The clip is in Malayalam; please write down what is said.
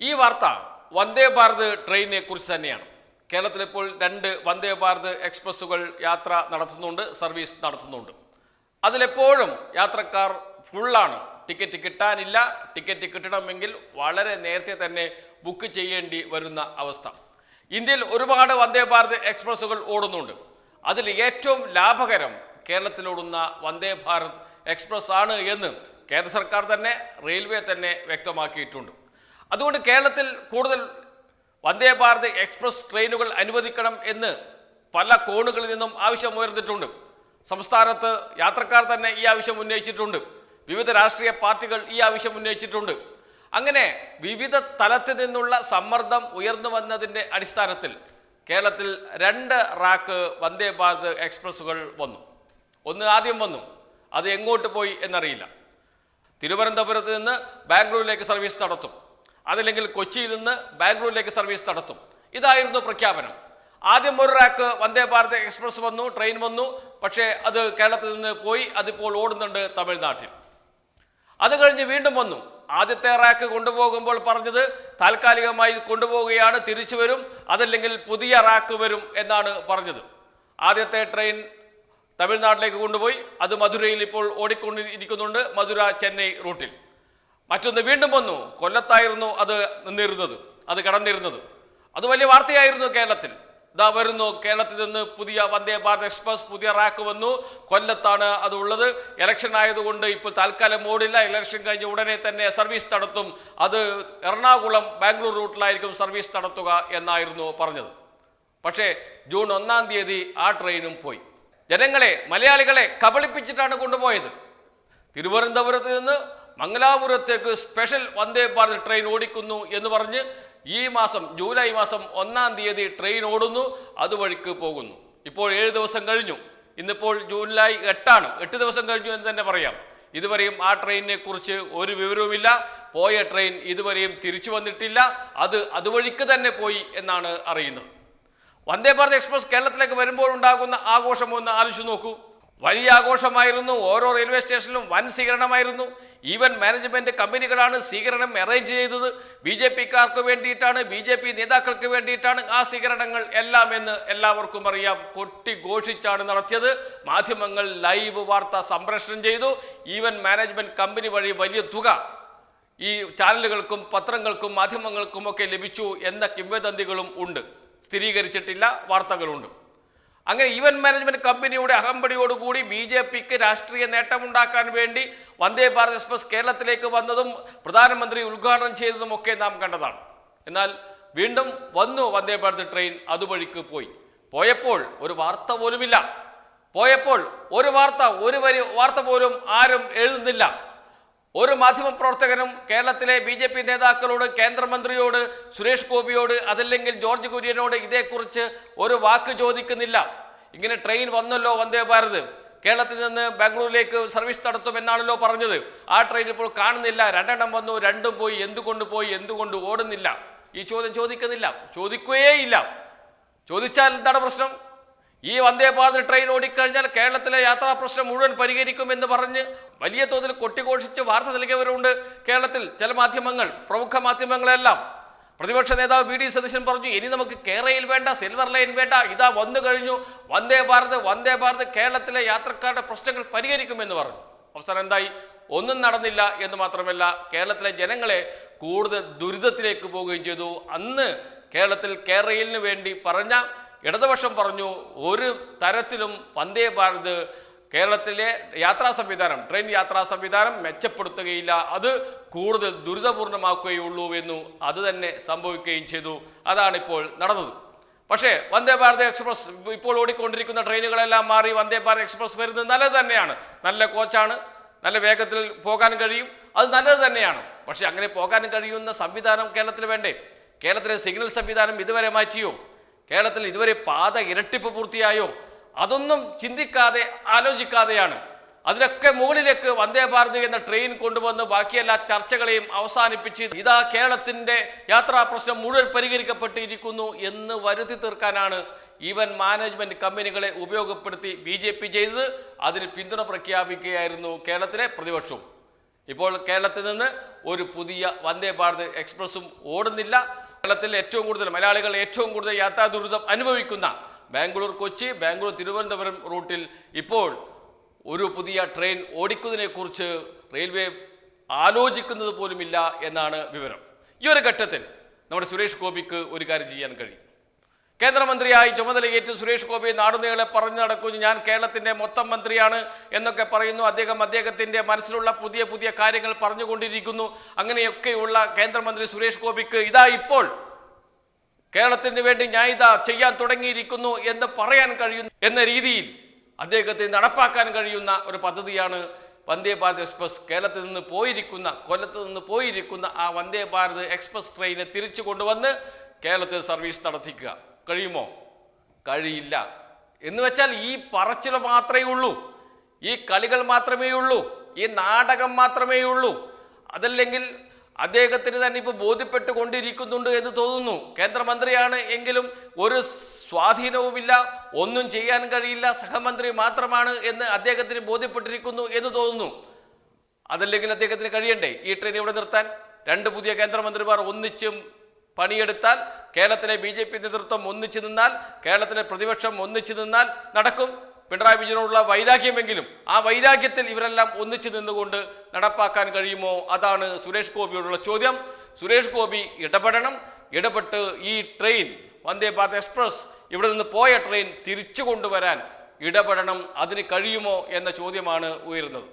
ഈ വാർത്ത വന്ദേ ഭാരത് ട്രെയിനിനെ കുറിച്ച് തന്നെയാണ്. കേരളത്തിൽ ഇപ്പോൾ രണ്ട് വന്ദേ ഭാരത് എക്സ്പ്രസ്സുകൾ യാത്ര നടത്തുന്നുണ്ട് സർവീസ് നടത്തുന്നുണ്ട്. അതിലെപ്പോഴും യാത്രക്കാർ ഫുള്ളാണ്. ടിക്കറ്റ് കിട്ടാനില്ല ടിക്കറ്റ് കിട്ടണമെങ്കിൽ വളരെ നേരത്തെ തന്നെ ബുക്ക് ചെയ്യേണ്ടി വരുന്ന അവസ്ഥ. ഇന്ത്യയിൽ ഒരുപാട് വന്ദേ ഭാരത് എക്സ്പ്രസ്സുകൾ ഓടുന്നുണ്ട്. അതിൽ ഏറ്റവും ലാഭകരം കേരളത്തിലോടുന്ന വന്ദേ ഭാരത് എക്സ്പ്രസ് ആണ് എന്ന് കേന്ദ്ര സർക്കാർ തന്നെ റെയിൽവേ തന്നെ വ്യക്തമാക്കിയിട്ടുണ്ട്. അതുകൊണ്ട് കേരളത്തിൽ കൂടുതൽ വന്ദേ ഭാരത് എക്സ്പ്രസ് ട്രെയിനുകൾ അനുവദിക്കണം എന്ന് പല കോണുകളിൽ നിന്നും ആവശ്യം ഉയർന്നിട്ടുണ്ട്. സംസ്ഥാനത്ത് യാത്രക്കാർ തന്നെ ഈ ആവശ്യം ഉന്നയിച്ചിട്ടുണ്ട്. വിവിധ രാഷ്ട്രീയ പാർട്ടികൾ ഈ ആവശ്യം ഉന്നയിച്ചിട്ടുണ്ട്. അങ്ങനെ വിവിധ തലത്തിൽ നിന്നുള്ള സമ്മർദ്ദം ഉയർന്നു വന്നതിന്റെ അടിസ്ഥാനത്തിൽ കേരളത്തിൽ രണ്ട് റാക്ക് വന്ദേ ഭാരത് എക്സ്പ്രസ്സുകൾ വന്നു. ഒന്ന് ആദ്യം വന്നു. അത് എങ്ങോട്ട് പോയി എന്നറിയില്ല. തിരുവനന്തപുരത്ത് നിന്ന് ബാംഗ്ലൂരിലേക്ക് സർവീസ് നടത്തും. അതല്ലെങ്കിൽ കൊച്ചിയിൽ നിന്ന് ബാംഗ്ലൂരിലേക്ക് സർവീസ് നടത്തും. ഇതായിരുന്നു പ്രഖ്യാപനം. ആദ്യം ഒരു റാക്ക് വന്ദേ ഭാരത് എക്സ്പ്രസ് വന്നു ട്രെയിൻ വന്നു. പക്ഷേ അത് കേരളത്തിൽ നിന്ന് പോയി അതിപ്പോൾ ഓടുന്നുണ്ട് തമിഴ്നാട്ടിൽ. അത് കഴിഞ്ഞ് വീണ്ടും വന്നു. ആദ്യത്തെ റാക്ക് കൊണ്ടുപോകുമ്പോൾ പറഞ്ഞത് താൽക്കാലികമായി കൊണ്ടുപോവുകയാണ് തിരിച്ചു വരും. അതല്ലെങ്കിൽ പുതിയ റാക്ക് വരും എന്നാണ് പറഞ്ഞത്. ആദ്യത്തെ ട്രെയിൻ തമിഴ്നാട്ടിലേക്ക് കൊണ്ടുപോയി. അത് മധുരയിൽ ഇപ്പോൾ ഓടിക്കൊണ്ടിരിക്കുന്നുണ്ട്. മധുര ചെന്നൈ റൂട്ടിൽ. മറ്റൊന്ന് വീണ്ടും വന്നു. കൊല്ലത്തായിരുന്നു അത് നിന്നിരുന്നത്. അത് കടന്നിരുന്നത്. അത് വലിയ വാർത്തയായിരുന്നു കേരളത്തിൽ. ഇതാ വരുന്നു കേരളത്തിൽ നിന്ന് പുതിയ വന്ദേ ഭാരത് എക്സ്പ്രസ് പുതിയ റാക്ക് വന്നു. കൊല്ലത്താണ് അത് ഉള്ളത്. ഇലക്ഷൻ ആയതുകൊണ്ട് ഇപ്പോൾ തൽക്കാലം ഓടില്ല ഇലക്ഷൻ കഴിഞ്ഞ് ഉടനെ തന്നെ സർവീസ് നടത്തും. അത് എറണാകുളം ബാംഗ്ലൂർ റൂട്ടിലായിരിക്കും സർവീസ് നടത്തുക എന്നായിരുന്നു പറഞ്ഞത്. പക്ഷേ ജൂൺ ഒന്നാം തീയതി ആ ട്രെയിനും പോയി. ജനങ്ങളെ മലയാളികളെ കബളിപ്പിച്ചിട്ടാണ് കൊണ്ടുപോയത്. തിരുവനന്തപുരത്ത് നിന്ന് മംഗലാപുരത്തേക്ക് സ്പെഷ്യൽ വന്ദേ ഭാരത് ട്രെയിൻ ഓടിക്കുന്നു എന്ന് പറഞ്ഞ് ഈ മാസം ജൂലൈ മാസം ഒന്നാം തീയതി ട്രെയിൻ ഓടുന്നു അതുവഴിക്ക് പോകുന്നു. ഇപ്പോൾ ഏഴ് ദിവസം കഴിഞ്ഞു. ഇന്നിപ്പോൾ ജൂലൈ എട്ടാണ്. എട്ട് ദിവസം കഴിഞ്ഞു എന്ന് തന്നെ പറയാം. ഇതുവരെയും ആ ട്രെയിനിനെ കുറിച്ച് ഒരു വിവരവുമില്ല. പോയ ട്രെയിൻ ഇതുവരെയും തിരിച്ചു വന്നിട്ടില്ല. അത് അതുവഴിക്ക് തന്നെ പോയി എന്നാണ് അറിയുന്നത്. വന്ദേ ഭാരത് എക്സ്പ്രസ് കേരളത്തിലേക്ക് വരുമ്പോൾ ഉണ്ടാകുന്ന ആഘോഷം ഒന്ന് ആലോചിച്ച് നോക്കൂ. വലിയ ആഘോഷമായിരുന്നു. ഓരോ റെയിൽവേ സ്റ്റേഷനിലും വൻ സ്വീകരണമായിരുന്നു. ഈവൻ മാനേജ്മെന്റ് കമ്പനികളാണ് സ്വീകരണം അറേഞ്ച് ചെയ്തത്. ബി ജെ പിക്കാർക്ക് വേണ്ടിയിട്ടാണ് ബി ജെ പി നേതാക്കൾക്ക് വേണ്ടിയിട്ടാണ് ആ സ്വീകരണങ്ങൾ എല്ലാം എന്ന് എല്ലാവർക്കും അറിയാം. കൊട്ടിഘോഷിച്ചാണ് നടത്തിയത്. മാധ്യമങ്ങൾ ലൈവ് വാർത്ത സംപ്രേഷണം ചെയ്തു. ഈവൻ മാനേജ്മെന്റ് കമ്പനി വഴി വലിയ തുക ഈ ചാനലുകൾക്കും പത്രങ്ങൾക്കും മാധ്യമങ്ങൾക്കും ഒക്കെ ലഭിച്ചു എന്ന കിംവദന്തികളും ഉണ്ട്. സ്ഥിരീകരിച്ചിട്ടില്ല വാർത്തകളുണ്ട്. അങ്ങനെ ഈവൻ മാനേജ്മെന്റ് കമ്പനിയുടെ അഹമ്പടിയോടുകൂടി ബി ജെ പിക്ക് രാഷ്ട്രീയ നേട്ടമുണ്ടാക്കാൻ വേണ്ടി വന്ദേ ഭാരത് എക്സ്പ്രസ് കേരളത്തിലേക്ക് വന്നതും പ്രധാനമന്ത്രി ഉദ്ഘാടനം ചെയ്തതും ഒക്കെ നാം കണ്ടതാണ്. എന്നാൽ വീണ്ടും വന്നു വന്ദേ ഭാരത് ട്രെയിൻ അതുവഴിക്ക് പോയി. പോയപ്പോൾ ഒരു വാർത്ത പോലുമില്ല. പോയപ്പോൾ ഒരു വാർത്ത ഒരു വരി വാർത്ത പോലും ആരും എഴുതുന്നില്ല. ഒരു മാധ്യമപ്രവർത്തകനും കേരളത്തിലെ ബി ജെ പി നേതാക്കളോട് കേന്ദ്രമന്ത്രിയോട് സുരേഷ് ഗോപിയോട് അതല്ലെങ്കിൽ ജോർജ് കുര്യനോട് ഇതേക്കുറിച്ച് ഒരു വാക്ക് ചോദിക്കുന്നില്ല. ഇങ്ങനെ ട്രെയിൻ വന്നല്ലോ വന്ദേ ഭാരത്. കേരളത്തിൽ നിന്ന് ബാംഗ്ലൂരിലേക്ക് സർവീസ് നടത്തും എന്നാണല്ലോ പറഞ്ഞത്. ആ ട്രെയിൻ ഇപ്പോൾ കാണുന്നില്ല. രണ്ടെണ്ണം വന്നു രണ്ടും പോയി. എന്തുകൊണ്ട് പോയി? എന്തുകൊണ്ട് ഓടുന്നില്ല? ഈ ചോദ്യം ചോദിക്കുന്നില്ല. ചോദിക്കുകയേ ഇല്ല. ചോദിച്ചാൽ എന്താണ് പ്രശ്നം? ഈ വന്ദേ ഭാരത് ട്രെയിൻ ഓടിക്കഴിഞ്ഞാൽ കേരളത്തിലെ യാത്രാ പ്രശ്നം മുഴുവൻ പരിഹരിക്കുമെന്ന് പറഞ്ഞ് വലിയ തോതിൽ കൊട്ടിഘോഷിച്ച് വാർത്ത നൽകിയവരുണ്ട്. കേരളത്തിൽ ചില മാധ്യമങ്ങൾ പ്രമുഖ മാധ്യമങ്ങളെല്ലാം. പ്രതിപക്ഷ നേതാവ് വി ഡി സതീശൻ പറഞ്ഞു ഇനി നമുക്ക് കേരളയിൽ വേണ്ട സിൽവർ ലൈൻ വേണ്ട ഇതാ വന്നു കഴിഞ്ഞു. വന്ദേ ഭാരത് വന്ദേ ഭാരത് കേരളത്തിലെ യാത്രക്കാരുടെ പ്രശ്നങ്ങൾ പരിഹരിക്കുമെന്ന് പറഞ്ഞു. അവസാനം എന്തായി? ഒന്നും നടന്നില്ല എന്ന് മാത്രമല്ല കേരളത്തിലെ ജനങ്ങളെ കൂടുതൽ ദുരിതത്തിലേക്ക് പോവുകയും ചെയ്തു. അന്ന് കേരളത്തിൽ കേരളയിലിന് വേണ്ടി പറഞ്ഞ ഇടതുപക്ഷം പറഞ്ഞു ഒരു തരത്തിലും വന്ദേ ഭാരത് കേരളത്തിലെ യാത്രാ സംവിധാനം ട്രെയിൻ യാത്രാ സംവിധാനം മെച്ചപ്പെടുത്തുകയില്ല. അത് കൂടുതൽ ദുരിതപൂർണമാക്കുകയുള്ളൂ എന്നു അത് തന്നെ സംഭവിക്കുകയും ചെയ്തു. അതാണിപ്പോൾ നടന്നത്. പക്ഷേ വന്ദേ ഭാരത് എക്സ്പ്രസ് ഇപ്പോൾ ഓടിക്കൊണ്ടിരിക്കുന്ന ട്രെയിനുകളെല്ലാം മാറി വന്ദേ ഭാരത് എക്സ്പ്രസ് വരുന്നത് നല്ലത് തന്നെയാണ്. നല്ല കോച്ചാണ് നല്ല വേഗത്തിൽ പോകാൻ കഴിയും. അത് നല്ലത് തന്നെയാണ്. പക്ഷേ അങ്ങനെ പോകാൻ കഴിയുന്ന സംവിധാനം കേരളത്തിൽ വേണ്ടേ? കേരളത്തിലെ സിഗ്നൽ സംവിധാനം ഇതുവരെ മാറ്റിയോ? കേരളത്തിൽ ഇതുവരെ പാത ഇരട്ടിപ്പ് പൂർത്തിയായോ? അതൊന്നും ചിന്തിക്കാതെ ആലോചിക്കാതെയാണ്. അതിനൊക്കെ മുകളിലേക്ക് വന്ദേ ഭാരത് എന്ന ട്രെയിൻ കൊണ്ടുവന്ന് ബാക്കിയെല്ലാ ചർച്ചകളെയും അവസാനിപ്പിച്ച് ഇതാ കേരളത്തിന്റെ യാത്രാ പ്രശ്നം മുഴുവൻ പരിഹരിക്കപ്പെട്ടിരിക്കുന്നു എന്ന് വരുത്തി തീർക്കാനാണ് ഈവൻ മാനേജ്മെന്റ് കമ്പനികളെ ഉപയോഗപ്പെടുത്തി ബി ജെ പി ചെയ്തത്. അതിന് പിന്തുണ പ്രഖ്യാപിക്കുകയായിരുന്നു കേരളത്തിലെ പ്രതിപക്ഷവും ഇപ്പോൾ കേരളത്തിൽ നിന്ന് ഒരു പുതിയ വന്ദേ ഭാരത് എക്സ്പ്രസ്സും ഓടുന്നില്ല. കേരളത്തിൽ ഏറ്റവും കൂടുതൽ മലയാളികൾ ഏറ്റവും കൂടുതൽ യാത്രാ ദുരിതം അനുഭവിക്കുന്ന ബാംഗ്ലൂർ കൊച്ചി ബാംഗ്ലൂർ തിരുവനന്തപുരം റൂട്ടിൽ ഇപ്പോൾ ഒരു പുതിയ ട്രെയിൻ ഓടിക്കുന്നതിനെക്കുറിച്ച് റെയിൽവേ ആലോചിക്കുന്നത് പോലുമില്ല എന്നാണ് വിവരം. ഈ ഒരു ഘട്ടത്തിൽ നമ്മുടെ സുരേഷ് ഗോപിക്ക് ഒരു കാര്യം ചെയ്യാൻ കഴിയും. കേന്ദ്രമന്ത്രിയായി ചുമതലയേറ്റ് സുരേഷ് ഗോപി നാടുനീളെ പറഞ്ഞു നടക്കുന്നു. ഞാൻ കേരളത്തിന്റെ മൊത്തം മന്ത്രിയാണ് എന്നൊക്കെ പറയുന്നു. അദ്ദേഹം അദ്ദേഹത്തിന്റെ മനസ്സിലുള്ള പുതിയ പുതിയ കാര്യങ്ങൾ പറഞ്ഞുകൊണ്ടിരിക്കുന്നു. അങ്ങനെയൊക്കെയുള്ള കേന്ദ്രമന്ത്രി സുരേഷ് ഗോപിക്ക് ഇതാ ഇപ്പോൾ കേരളത്തിന് വേണ്ടി ഞാൻ ഇതാ ചെയ്യാൻ തുടങ്ങിയിരിക്കുന്നു എന്ന് പറയാൻ കഴിയുന്നു എന്ന രീതിയിൽ അദ്ദേഹത്തെ നടപ്പാക്കാൻ കഴിയുന്ന ഒരു പദ്ധതിയാണ് വന്ദേ ഭാരത് എക്സ്പ്രസ്. കേരളത്തിൽ നിന്ന് പോയിരിക്കുന്ന കൊല്ലത്ത് നിന്ന് പോയിരിക്കുന്ന ആ വന്ദേ ഭാരത് എക്സ്പ്രസ് ട്രെയിനെ തിരിച്ചു കൊണ്ടുവന്ന് കേരളത്തിൽ സർവീസ് നടത്തിക്കുക. കഴിയുമോ? കഴിയില്ല. എന്ന് വെച്ചാൽ ഈ പറച്ചിൽ മാത്രമേ ഉള്ളൂ. ഈ കളികൾ മാത്രമേ ഉള്ളൂ. ഈ നാടകം മാത്രമേ ഉള്ളൂ. അതല്ലെങ്കിൽ അദ്ദേഹത്തിന് തന്നെ ഇപ്പോൾ ബോധ്യപ്പെട്ടു കൊണ്ടിരിക്കുന്നുണ്ട് എന്ന് തോന്നുന്നു. കേന്ദ്രമന്ത്രിയാണ് എങ്കിലും ഒരു സ്വാധീനവുമില്ല. ഒന്നും ചെയ്യാൻ കഴിയില്ല. സഹമന്ത്രി മാത്രമാണ് എന്ന് അദ്ദേഹത്തിന് ബോധ്യപ്പെട്ടിരിക്കുന്നു എന്ന് തോന്നുന്നു. അതല്ലെങ്കിൽ അദ്ദേഹത്തിന് കഴിയണ്ടേ? ഈ ട്രെയിൻ ഇവിടെ നിർത്താൻ. രണ്ട് പുതിയ കേന്ദ്രമന്ത്രിമാർ ഒന്നിച്ചും പണിയെടുത്താൽ കേരളത്തിലെ ബി ജെ പി നേതൃത്വം ഒന്നിച്ചു നിന്നാൽ കേരളത്തിലെ പ്രതിപക്ഷം ഒന്നിച്ചു നിന്നാൽ നടക്കും. പിണറായി വിജയനോടുള്ള വൈരാഗ്യമെങ്കിലും ആ വൈരാഗ്യത്തിൽ ഇവരെല്ലാം ഒന്നിച്ചു നിന്നുകൊണ്ട് നടപ്പാക്കാൻ കഴിയുമോ? അതാണ് സുരേഷ് ഗോപിയോടുള്ള ചോദ്യം. സുരേഷ് ഗോപി ഇടപെടണം. ഇടപെട്ട് ഈ ട്രെയിൻ വന്ദേ ഭാരത് എക്സ്പ്രസ് ഇവിടെ നിന്ന് പോയ ട്രെയിൻ തിരിച്ചു കൊണ്ടുവരാൻ ഇടപെടണം. അതിന് കഴിയുമോ എന്ന ചോദ്യമാണ് ഉയരുന്നത്.